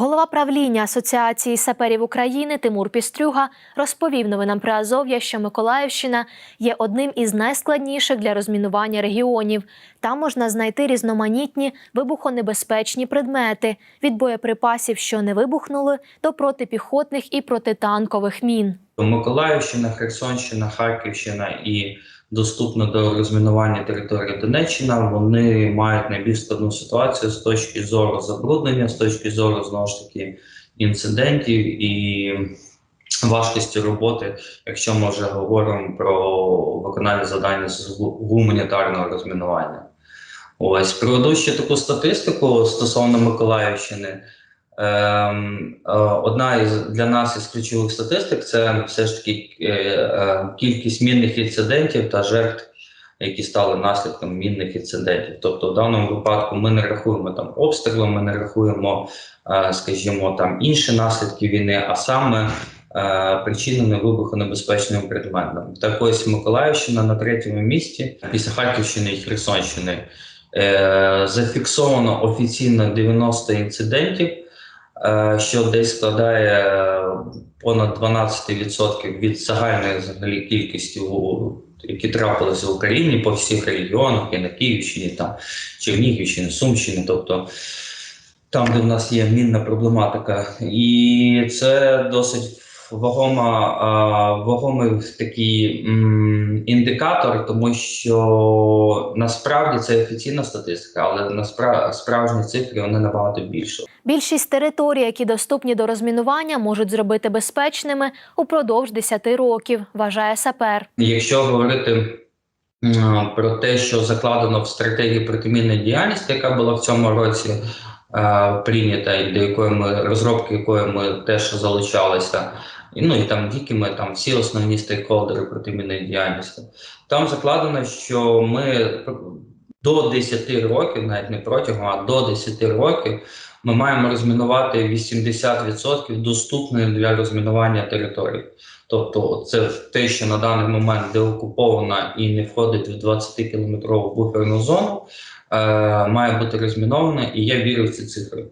Голова правління Асоціації саперів України Тимур Пістрюга розповів новинам при Азов'я, що Миколаївщина є одним із найскладніших для розмінування регіонів. Там можна знайти різноманітні вибухонебезпечні предмети від боєприпасів, що не вибухнули, до протипіхотних і протитанкових мін. Миколаївщина, Херсонщина, Харківщина і доступно до розмінування території Донеччина. Вони мають найбільш складну ситуацію з точки зору забруднення, з точки зору знову ж таки інцидентів і важкості роботи, якщо ми вже говоримо про виконання завдань з гуманітарного розмінування. Ось приведу ще таку статистику стосовно Миколаївщини. Ем, е, одна із для нас із ключових статистик це все ж таки е, е, кількість мінних інцидентів та жертв, які стали наслідком мінних інцидентів. Тобто, в даному випадку ми не рахуємо там обстріли, ми не рахуємо, скажімо, там інші наслідки війни, а саме причинами вибухонебезпечним предметом. Так ось Миколаївщина на третьому місці після Харківщини і Херсонщини. Зафіксовано офіційно 90 інцидентів, що десь складає е, понад 12% від загальної взагалі кількості, які трапилися в Україні по всіх регіонах, і на Київщині, там, Чернігівщині, Сумщині, тобто там, де в нас є мінна проблематика. І це досить вагома, вагомий такий індикатор, тому що насправді це офіційна статистика, але наспра- справжні цифри вони набагато більше. Більшість територій, які доступні до розмінування, можуть зробити безпечними упродовж 10 років, вважає сапер. Якщо говорити про те, що закладено в стратегії протимінної діяльності, яка була в цьому році прийнята, і до якої ми розробки якої ми теж залучалися, і, ну і там дікими ми там всі основні стейкхолдери протимінної діяльності, там закладено, що ми до 10 років, навіть не протягом, а до 10 років. Ми маємо розмінувати 80% доступної для розмінування території. Тобто, це те, що на даний момент деокупована і не входить в 20-кілометрову буферну зону, е, має бути розмінована, і я вірю в ці цифри.